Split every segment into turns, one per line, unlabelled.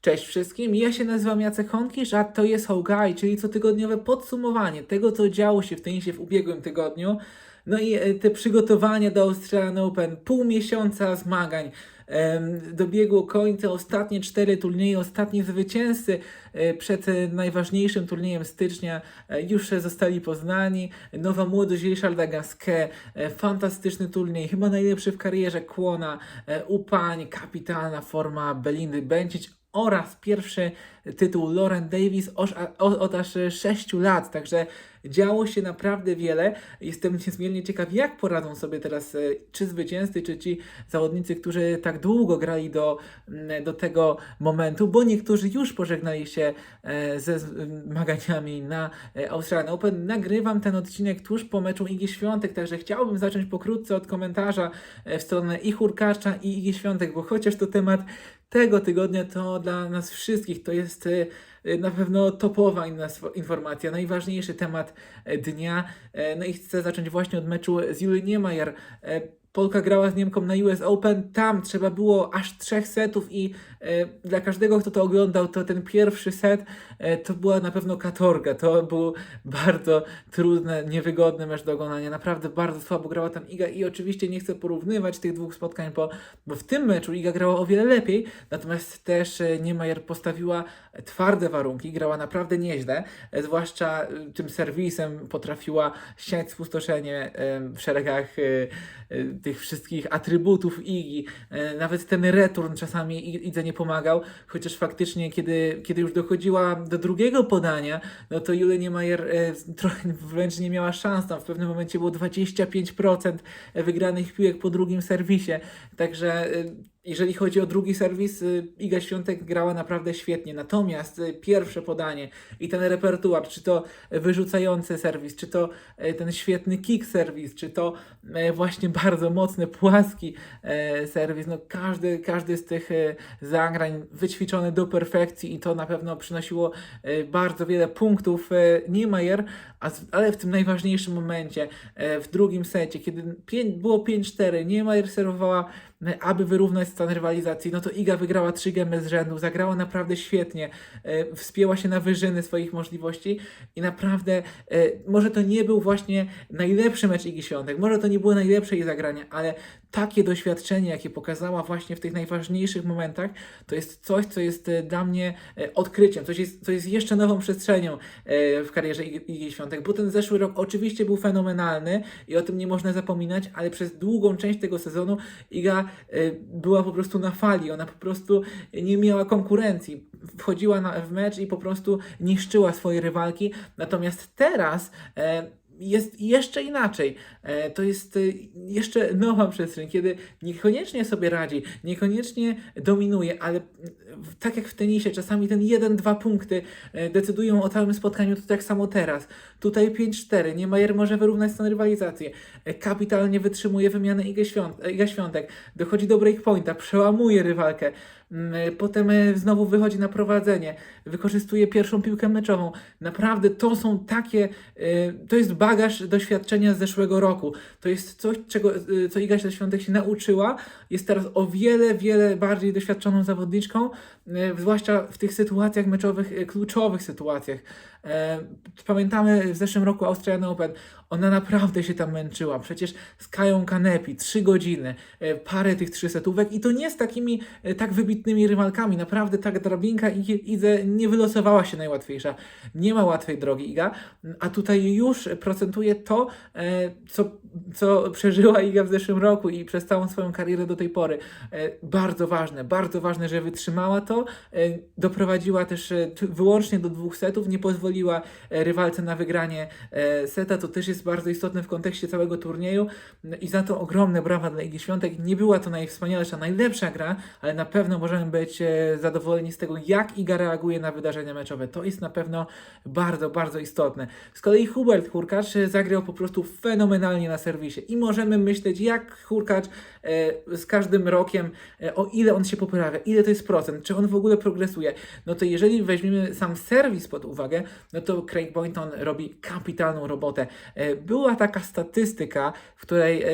Cześć wszystkim, ja się nazywam Jacek Honkisz, a to jest Guy, czyli cotygodniowe podsumowanie tego, co działo się w tenisie w ubiegłym tygodniu. No i e, te przygotowania do Australian Open, pół miesiąca zmagań, dobiegło końca ostatnie cztery turnieje, ostatni zwycięzcy e, przed e, najważniejszym turniejem stycznia już zostali poznani. Nowa młodość Ryszarda Gasquet, fantastyczny turniej, chyba najlepszy w karierze Kłona, Upań, kapitalna forma Belindy Bencic oraz pierwszy tytuł Lauren Davis oż- a- o- od aż 6 lat, także działo się naprawdę wiele. Jestem niezmiernie ciekaw, jak poradzą sobie teraz e, czy zwycięzcy, czy ci zawodnicy, którzy tak długo grali do, mm, do tego momentu, bo niektórzy już pożegnali się e, ze zmaganiami na e, Australian Open. Nagrywam ten odcinek tuż po meczu Igi Świątek, także chciałbym zacząć pokrótce od komentarza w stronę i Hurkacza i Igi Świątek, bo chociaż to temat tego tygodnia, to dla nas wszystkich to jest e, na pewno topowa informacja, najważniejszy temat e, dnia. E, No i chcę zacząć właśnie od meczu z Julią Niemajer. Polka grała z Niemką na US Open, tam trzeba było aż trzech setów i e, dla każdego, kto to oglądał, to ten pierwszy set e, to była na pewno katorga. To był bardzo trudny, niewygodny mecz do oglądania. Naprawdę bardzo słabo grała tam Iga i oczywiście nie chcę porównywać tych dwóch spotkań, bo, bo w tym meczu Iga grała o wiele lepiej, natomiast też e, Niemajer postawiła twarde warunki, grała naprawdę nieźle, e, zwłaszcza e, tym serwisem potrafiła siać spustoszenie e, w szeregach e, e, tych wszystkich atrybutów Igi. E, Nawet ten return czasami Idze nie pomagał, chociaż faktycznie kiedy, kiedy już dochodziła do drugiego podania, no to Julia Niemajer e, trochę wręcz nie miała szans. Tam w pewnym momencie było 25% wygranych piłek po drugim serwisie. Także e, jeżeli chodzi o drugi serwis, y, Iga Świątek grała naprawdę świetnie. Natomiast y, pierwsze podanie i ten repertuar, czy to wyrzucający serwis, czy to e, ten świetny kick serwis, czy to właśnie bardzo mocny, płaski e, serwis, no każdy, każdy z tych zagrań wyćwiczony do perfekcji i to na pewno przynosiło bardzo wiele punktów Niemeyer, ale w tym najważniejszym momencie, e, w drugim secie, kiedy było 5-4, Niemeyer serwowała aby wyrównać stan rywalizacji, no to Iga wygrała trzy gemy z rzędu, zagrała naprawdę świetnie, e, wspięła się na wyżyny swoich możliwości i naprawdę e, może to nie był właśnie najlepszy mecz Igi Świątek, może to nie było najlepsze jej zagranie, ale takie doświadczenie, jakie pokazała właśnie w tych najważniejszych momentach, to jest coś, co jest e, dla mnie e, odkryciem, coś jest, co jest jeszcze nową przestrzenią e, w karierze Igi, Świątek, bo ten zeszły rok oczywiście był fenomenalny i o tym nie można zapominać, ale przez długą część tego sezonu Iga była po prostu na fali, ona po prostu nie miała konkurencji. Wchodziła na, w mecz i po prostu niszczyła swoje rywalki. Natomiast teraz jest jeszcze inaczej. E, to jest e, jeszcze nowa przestrzeń, kiedy niekoniecznie sobie radzi, niekoniecznie dominuje, ale w- tak jak w tenisie, czasami ten 1-2 punkty e, decydują o całym spotkaniu, to tak samo teraz. Tutaj 5-4, Niemajer może wyrównać stan rywalizacji. Kapitalnie wytrzymuje wymianę Iga, Iga Świątek, dochodzi do breakpointa, przełamuje rywalkę, Mm, potem e, znowu wychodzi na prowadzenie, wykorzystuje pierwszą piłkę meczową. Naprawdę to są takie, e, to jest bagaż doświadczenia z zeszłego roku. To jest coś, czego, co Iga Świątek się nauczyła. Jest teraz o wiele, wiele bardziej doświadczoną zawodniczką, zwłaszcza w tych sytuacjach meczowych, kluczowych sytuacjach. E, Pamiętamy w zeszłym roku Australian Open, ona naprawdę się tam męczyła. Przecież z Kają Kanepi, trzy godziny, e, parę tych trzysetówek i to nie z takimi e, tak wybitnymi rywalkami. Naprawdę tak drabinka Idze nie wylosowała się najłatwiejsza. Nie ma łatwej drogi Iga, a tutaj już procentuje to, co, co przeżyła Iga w zeszłym roku i przez całą swoją karierę do tej pory. Bardzo ważne, bardzo ważne, że wytrzymała to. Doprowadziła też wyłącznie do dwóch setów, nie pozwoliła e, rywalce na wygranie e, seta. To też jest bardzo istotne w kontekście całego turnieju i za to ogromne brawa dla Igi Świątek. Nie była to najwspanialsza, najlepsza gra, ale na pewno możemy być e, zadowoleni z tego, jak Iga reaguje na wydarzenia meczowe. To jest na pewno bardzo, bardzo istotne. Z kolei Hubert Hurkacz zagrał po prostu fenomenalnie na serwisie i możemy myśleć, jak Hurkacz z każdym rokiem, o ile on się poprawia, ile to jest procent, czy on w ogóle progresuje. No to jeżeli weźmiemy sam serwis pod uwagę, no to Craig Boynton robi kapitalną robotę. E, Była taka statystyka, w której e,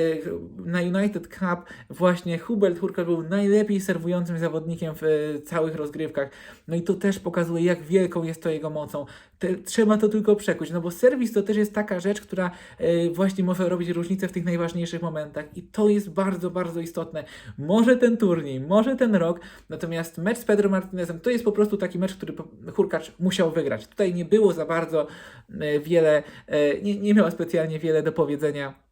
na United Cup właśnie Hubert Hurkacz był najlepiej serwującym zawodnikiem zawodnikiem w e, całych rozgrywkach. No i to też pokazuje, jak wielką jest to jego mocą. Te, trzeba to tylko przekuć, no bo serwis to też jest taka rzecz, która e, właśnie może robić różnicę w tych najważniejszych momentach i to jest bardzo, bardzo istotne. Może ten turniej, może ten rok, natomiast mecz z Pedro Martinezem to jest po prostu taki mecz, który Hurkacz musiał wygrać. Tutaj nie było za bardzo e, wiele, e, nie, nie miał specjalnie wiele do powiedzenia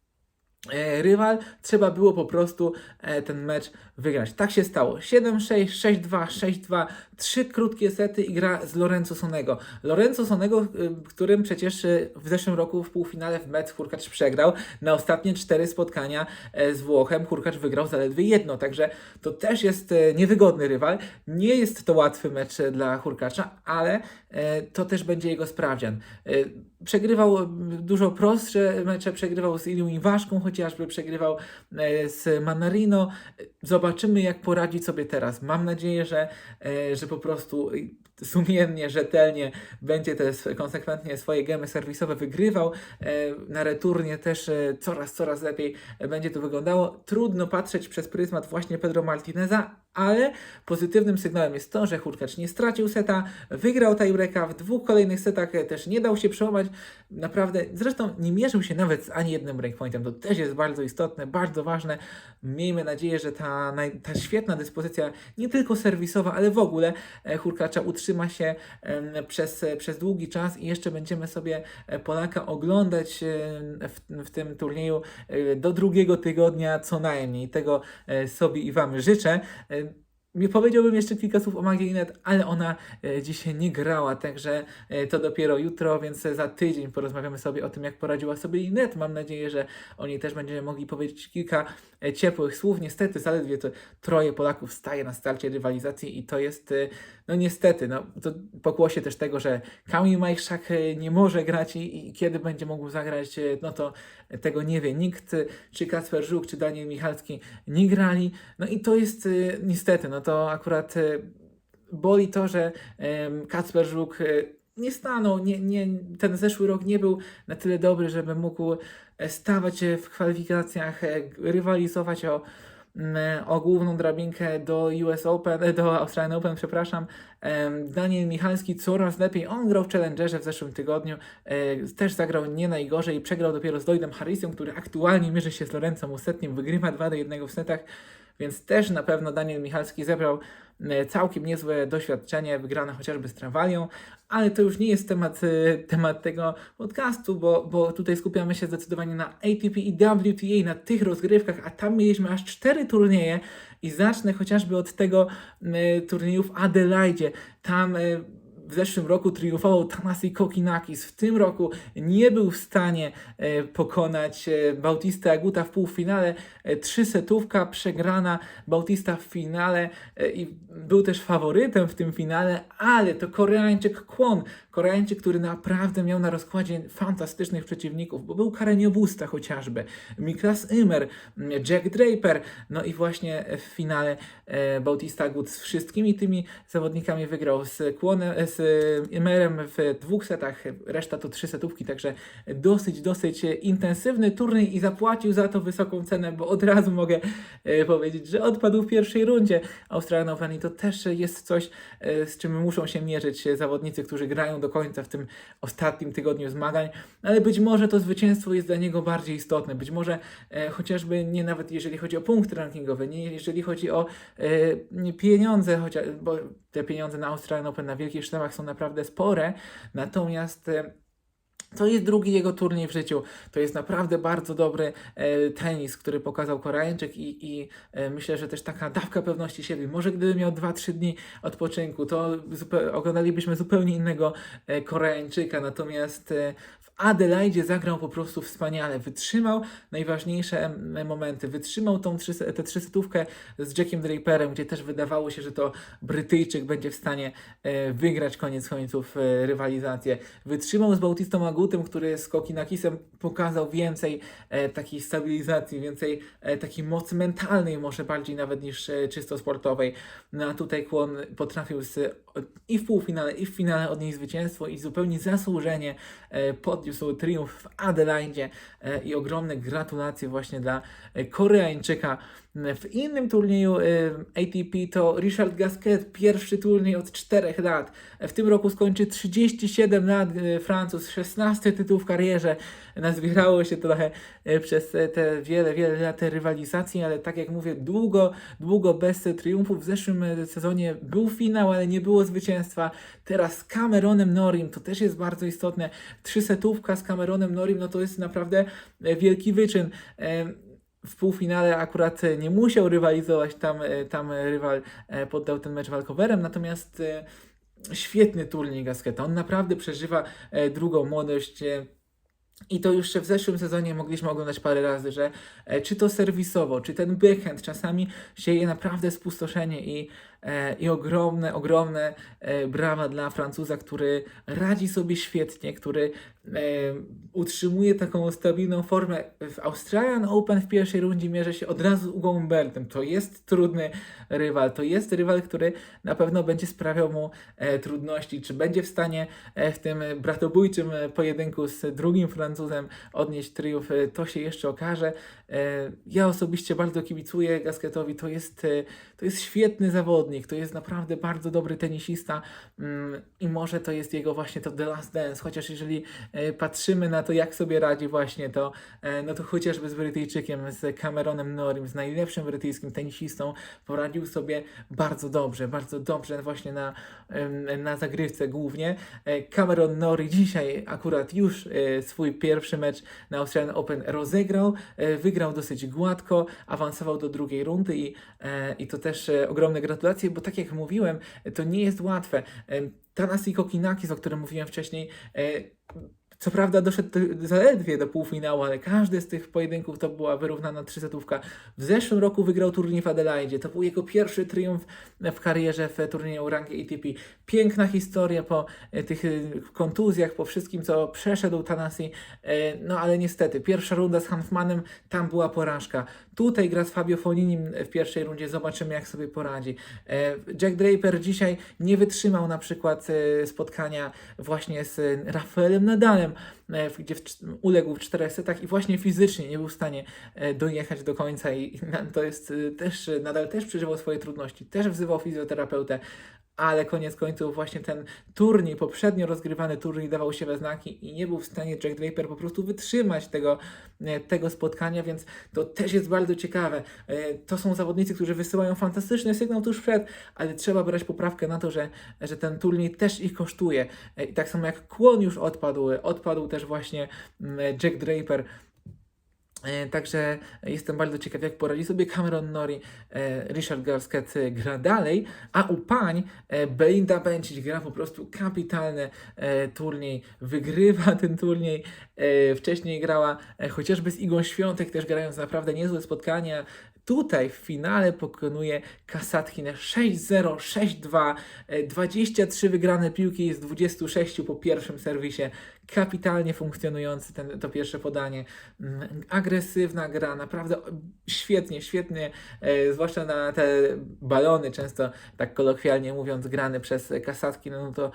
rywal, trzeba było po prostu e, ten mecz wygrać. Tak się stało. 7-6, 6-2, 6-2, trzy krótkie sety i gra z Lorenzo Sonego. Lorenzo Sonego, którym przecież y, w zeszłym roku w półfinale w mecz Hurkacz przegrał. Na ostatnie cztery spotkania e, z Włochem Hurkacz wygrał zaledwie jedno, także to też jest e, niewygodny rywal. Nie jest to łatwy mecz e, dla Hurkacza, ale e, to też będzie jego sprawdzian. Przegrywał dużo prostsze mecze, przegrywał z Ilią Iwaszką chociażby, przegrywał e, z Manarino. Zobaczymy, jak poradzi sobie teraz. Mam nadzieję, że, e, że po prostu sumiennie, rzetelnie będzie te konsekwentnie swoje gemy serwisowe wygrywał. E, Na returnie też coraz, coraz lepiej będzie to wyglądało. Trudno patrzeć przez pryzmat właśnie Pedro Martineza, ale pozytywnym sygnałem jest to, że Hurkacz nie stracił seta, wygrał tiebreaka, w dwóch kolejnych setach też nie dał się przełamać. Naprawdę, zresztą nie mierzył się nawet z ani jednym breakpointem. To też jest bardzo istotne, bardzo ważne. Miejmy nadzieję, że ta, ta świetna dyspozycja, nie tylko serwisowa, ale w ogóle e, Hurkacza utrzyma się przez, przez długi czas i jeszcze będziemy sobie e, Polaka oglądać e, w, w tym turnieju do drugiego tygodnia co najmniej. Tego sobie i Wam życzę. Nie powiedziałbym jeszcze kilka słów o Magdzie Linet, ale ona e, dzisiaj nie grała, także e, to dopiero jutro, więc e, za tydzień porozmawiamy sobie o tym, jak poradziła sobie Linet. Mam nadzieję, że o niej też będziemy mogli powiedzieć kilka ciepłych słów. Niestety zaledwie to troje Polaków staje na starcie rywalizacji i to jest, no niestety, no, to pokłosie też tego, że Kamil Majszak nie może grać i, i kiedy będzie mógł zagrać, no to tego nie wie nikt, czy Kacper Żuk, czy Daniel Michalski nie grali. No i to jest niestety, no to akurat e, boli to, że Kacper Żuk e, nie stanął, nie, nie, ten zeszły rok nie był na tyle dobry, żeby mógł e, stawać e, w kwalifikacjach, e, rywalizować o, o główną drabinkę do US Open, e, do Australian Open, przepraszam. Daniel Michalski coraz lepiej, on grał w Challengerze w zeszłym tygodniu, też zagrał nie najgorzej, przegrał dopiero z Lloydem Harrisem, który aktualnie mierzy się z Lorencem Usetnim, wygrywa 2 do 1 w setach, więc też na pewno Daniel Michalski zebrał e, całkiem niezłe doświadczenie, wygrane chociażby z Travalią, ale to już nie jest temat, e, temat tego podcastu, bo, bo tutaj skupiamy się zdecydowanie na ATP i WTA, na tych rozgrywkach, a tam mieliśmy aż cztery turnieje i zacznę chociażby od tego turnieju w Adelaide. Tam e, w zeszłym roku triumfował Tanasi Kokinakis. W tym roku nie był w stanie e, pokonać e, Bautista Aguta w półfinale. E, trzy setówka przegrana Bautista w finale i był też faworytem w tym finale, ale to Koreańczyk Kwon. Koreańczyk, który naprawdę miał na rozkładzie fantastycznych przeciwników, bo był Karenio Busta chociażby, Miklas Ymer, Jack Draper, no i właśnie w finale e, Bautista Agut z wszystkimi tymi zawodnikami wygrał z Kłonem, e, z Ymerem w dwóch setach, reszta to trzy setówki, także dosyć, dosyć intensywny turniej i zapłacił za to wysoką cenę, bo od razu mogę e, powiedzieć, że odpadł w pierwszej rundzie. Australian Open i to też jest coś, z czym muszą się mierzyć zawodnicy, którzy grają do końca w tym ostatnim tygodniu zmagań, ale być może to zwycięstwo jest dla niego bardziej istotne, być może e, chociażby nie nawet jeżeli chodzi o punkty rankingowe, nie jeżeli chodzi o e, pieniądze, chociaż, bo te pieniądze na Australian Open na wielkich sztabach są naprawdę spore, natomiast e, to jest drugi jego turniej w życiu. To jest naprawdę bardzo dobry e, tenis, który pokazał Koreańczyk i, i e, myślę, że też taka dawka pewności siebie. Może gdyby miał 2-3 dni odpoczynku, to zupe- oglądalibyśmy zupełnie innego e, Koreańczyka. Natomiast e, w Adelaide zagrał po prostu wspaniale. Wytrzymał najważniejsze momenty. Wytrzymał tą trzy, tę trzysetówkę z Jackiem Draperem, gdzie też wydawało się, że to Brytyjczyk będzie w stanie e, wygrać koniec końców e, rywalizację. Wytrzymał z Bautistą Agutem, który z Kokinakisem pokazał więcej e, takiej stabilizacji, więcej e, takiej mocy mentalnej, może bardziej nawet niż e, czysto sportowej. No a tutaj Kłon potrafił z, i w półfinale, i w finale odnieść zwycięstwo i zupełnie zasłużenie e, podniósł triumf w Adelaide e, i ogromne gratulacje właśnie dla e, Koreańczyka. W innym turnieju y, ATP to Richard Gasquet, pierwszy turniej od 4 lat. W tym roku skończy 37 lat, y, Francuz, 16 tytuł w karierze. Nazbierało się trochę y, przez te wiele, wiele lat rywalizacji, ale tak jak mówię, długo, długo bez triumfów. W zeszłym sezonie był finał, ale nie było zwycięstwa. Teraz z Cameronem Norim, to też jest bardzo istotne. Trzysetówka z Cameronem Norim, no to jest naprawdę wielki wyczyn. W półfinale akurat e, nie musiał rywalizować, tam, e, tam rywal e, poddał ten mecz walkowerem, natomiast świetny turniej Gasketa. On naprawdę przeżywa drugą młodość. I to już w zeszłym sezonie mogliśmy oglądać parę razy, że czy to serwisowo, czy ten backhand czasami sieje naprawdę spustoszenie i, i ogromne, ogromne e, brawa dla Francuza, który radzi sobie świetnie, który e, utrzymuje taką stabilną formę. W Australian Open w pierwszej rundzie mierzy się od razu z Ugą Umbertem. To jest trudny rywal, to jest rywal, który na pewno będzie sprawiał mu e, trudności. Czy będzie w stanie e, w tym bratobójczym e, pojedynku z drugim Francuzem odnieść triumf, e, to się jeszcze okaże. E, ja osobiście bardzo kibicuję Gasketowi, to jest, e, to jest świetny zawodnik, to jest naprawdę bardzo dobry tenisista mm, i może to jest jego właśnie to The Last Dance, chociaż jeżeli e, patrzymy na to, jak sobie radzi właśnie to, e, no to chociażby z Brytyjczykiem, z Cameronem Norim, z najlepszym brytyjskim tenisistą, poradził sobie bardzo dobrze, bardzo dobrze właśnie na, na zagrywce głównie. E, Cameron Norrie dzisiaj akurat już swój pierwszy mecz na Australian Open rozegrał, wygrał dosyć gładko, awansował do drugiej rundy i, i to też ogromne gratulacje, bo tak jak mówiłem, to nie jest łatwe. Tanasi Kokinakis, o którym mówiłem wcześniej, e, co prawda doszedł zaledwie do półfinału, ale każdy z tych pojedynków to była wyrównana trzysetówka. W zeszłym roku wygrał turniej w Adelaide. To był jego pierwszy triumf w karierze w turnieju rangi ATP. Piękna historia po e, tych e, kontuzjach, po wszystkim, co przeszedł Tanasi. E, No ale niestety, pierwsza runda z Hanfmanem, tam była porażka. Tutaj gra z Fabio Foninim w pierwszej rundzie, zobaczymy jak sobie poradzi. Jack Draper dzisiaj nie wytrzymał na przykład spotkania właśnie z Rafaelem Nadalem, gdzie w, uległ w czterech setach i właśnie fizycznie nie był w stanie e, dojechać do końca i to jest e, też, e, Nadal też przeżywał swoje trudności, też wzywał fizjoterapeutę, ale koniec końców właśnie ten turniej, poprzednio rozgrywany turniej dawał się we znaki i nie był w stanie Jack Draper po prostu wytrzymać tego, e, tego spotkania, więc to też jest bardzo ciekawe. E, To są zawodnicy, którzy wysyłają fantastyczny sygnał tuż przed, ale trzeba brać poprawkę na to, że, że ten turniej też ich kosztuje. E, I tak samo jak Kłon już odpadł, odpadł też właśnie mm, Jack Draper. E, Także jestem bardzo ciekaw, jak poradzi sobie Cameron Nori. E, Richard Gasquet e, gra dalej, a u pań Belinda Bencic gra po prostu kapitalny turniej. Wygrywa ten turniej. Wcześniej grała chociażby z Igą Świątek, też grając naprawdę niezłe spotkania. Tutaj w finale pokonuje Kasatkinę 6-0, 6-2, e, 23 wygrane piłki z 26 po pierwszym serwisie. Kapitalnie funkcjonujący ten, to pierwsze podanie. Mm, Agresywna gra, naprawdę świetnie, świetnie, e, zwłaszcza na te balony, często tak kolokwialnie mówiąc, grane przez Kasatki, no, to e,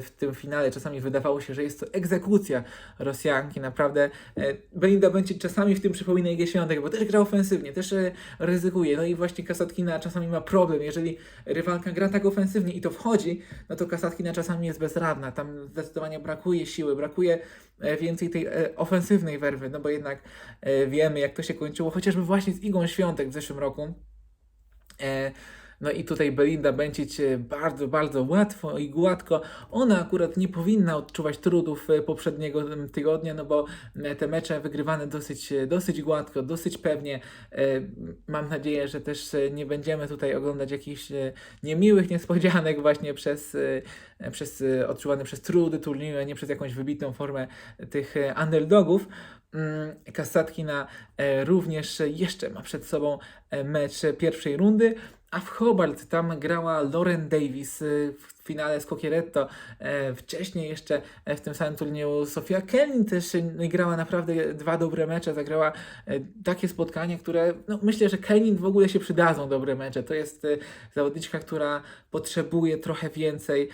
w tym finale czasami wydawało się, że jest to egzekucja Rosjanki. Naprawdę e, Belinda będzie czasami w tym przypomina Igę Świątek, bo też gra ofensywnie, też ryzykuje. No i właśnie Kasatkina czasami ma problem. Jeżeli rywalka gra tak ofensywnie i to wchodzi, no to Kasatkina czasami jest bezradna. Tam zdecydowanie brakuje siły, brakuje e, więcej tej e, ofensywnej werwy, no bo jednak e, wiemy, jak to się kończyło, chociażby właśnie z Igą Świątek w zeszłym roku. No i tutaj Belinda Bencic e, bardzo, bardzo łatwo i gładko. Ona akurat nie powinna odczuwać trudów e, poprzedniego tygodnia, no bo e, te mecze wygrywane dosyć, e, dosyć gładko, dosyć pewnie. Mam nadzieję, że też nie będziemy tutaj oglądać jakichś niemiłych niespodzianek właśnie przez, przez odczuwane przez trudy turnieju, a nie przez jakąś wybitną formę tych underdogów. Mm, Kasatkina również jeszcze ma przed sobą mecz pierwszej rundy, a w Hobart tam grała Lauren Davis e, w finale z Kokieretto. E, Wcześniej jeszcze e, w tym samym turnieju Sofia Kenin też e, grała naprawdę dwa dobre mecze, zagrała e, takie spotkania, które no, myślę, że Kenin w ogóle się przydadzą dobre mecze. To jest e, zawodniczka, która potrzebuje trochę więcej,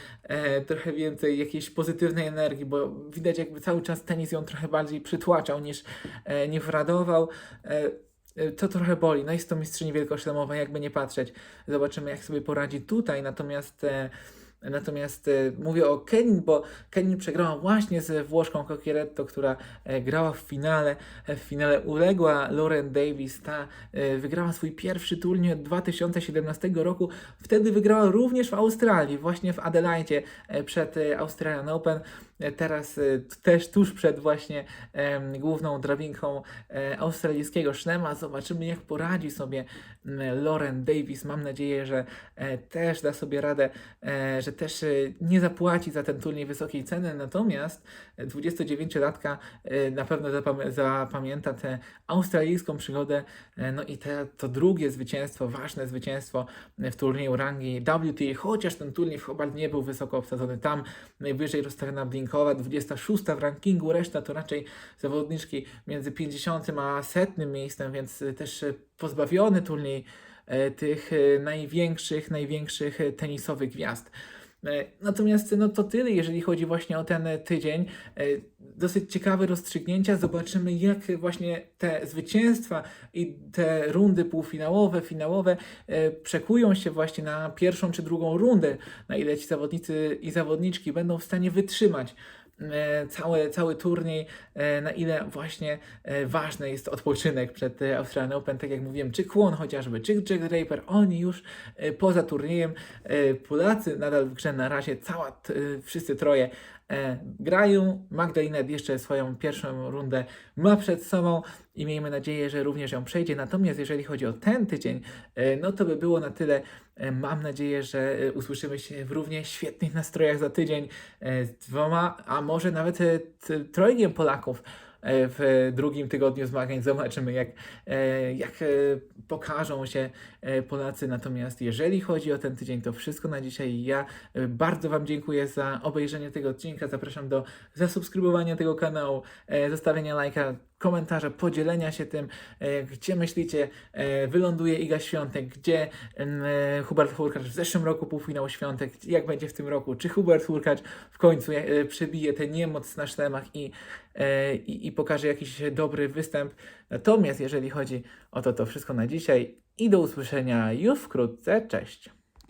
trochę więcej jakiejś pozytywnej energii, bo widać jakby cały czas tenis ją trochę bardziej przytłaczał niż, e, niż radował. E, y, to trochę boli. No jest to mistrzyni wielkoszlemowa, jakby nie patrzeć. Zobaczymy, jak sobie poradzi tutaj. Natomiast e, Natomiast e, mówię o Kenin, bo Kenin przegrała właśnie z Włoszką Cocchieretto, która e, grała w finale. E, w finale uległa Lauren Davis. Ta e, wygrała swój pierwszy turniej od 2017 roku. Wtedy wygrała również w Australii, właśnie w Adelaide przed Australian Open. Teraz też tuż przed właśnie główną drabinką australijskiego szlema. Zobaczymy, jak poradzi sobie Lauren Davis. Mam nadzieję, że też da sobie radę, e, też e, nie zapłaci za ten turniej wysokiej ceny. Natomiast e, 29-latka e, na pewno zapam- zapamięta tę australijską przygodę. e, No i te, to drugie zwycięstwo, ważne zwycięstwo e, w turnieju rangi WTA, chociaż ten turniej w Hobart nie był wysoko obsadzony. Tam najwyżej rozstawiona Blinkowa, 26 w rankingu, reszta to raczej zawodniczki między 50 a 100 miejscem, więc e, też e, pozbawiony turniej e, tych e, największych, największych e, tenisowych gwiazd. E, Natomiast no to tyle, jeżeli chodzi właśnie o ten e, tydzień. E, Dosyć ciekawe rozstrzygnięcia. Zobaczymy, jak właśnie te zwycięstwa i te rundy półfinałowe, finałowe przekują się właśnie na pierwszą czy drugą rundę. Na ile ci zawodnicy i zawodniczki będą w stanie wytrzymać cały, cały turniej, e, na ile właśnie e, ważny jest odpoczynek przed e, Australian Open, tak jak mówiłem, czy Kwon chociażby, czy Jack Draper, oni już e, poza turniejem, e, Polacy nadal w grze na razie, cała, e, wszyscy troje e, grają, Magdalena jeszcze swoją pierwszą rundę ma przed sobą i miejmy nadzieję, że również ją przejdzie, natomiast jeżeli chodzi o ten tydzień, e, no to by było na tyle, E, Mam nadzieję, że usłyszymy się w równie świetnych nastrojach za tydzień z dwoma, a może nawet trojgiem Polaków w drugim tygodniu zmagań. Zobaczymy, jak, e, jak e, pokażą się e, Polacy. Natomiast jeżeli chodzi o ten tydzień, to wszystko na dzisiaj. Ja e, bardzo Wam dziękuję za obejrzenie tego odcinka. Zapraszam do zasubskrybowania tego kanału, e, zostawienia lajka, komentarza, podzielenia się tym, e, gdzie myślicie, e, wyląduje Iga Świątek, gdzie e, Hubert Hurkacz w zeszłym roku półfinał Świątek, jak będzie w tym roku, czy Hubert Hurkacz w końcu przebije tę niemoc na szlemach i, i, i pokaże jakiś dobry występ. Natomiast jeżeli chodzi o to, to wszystko na dzisiaj i do usłyszenia już wkrótce. Cześć!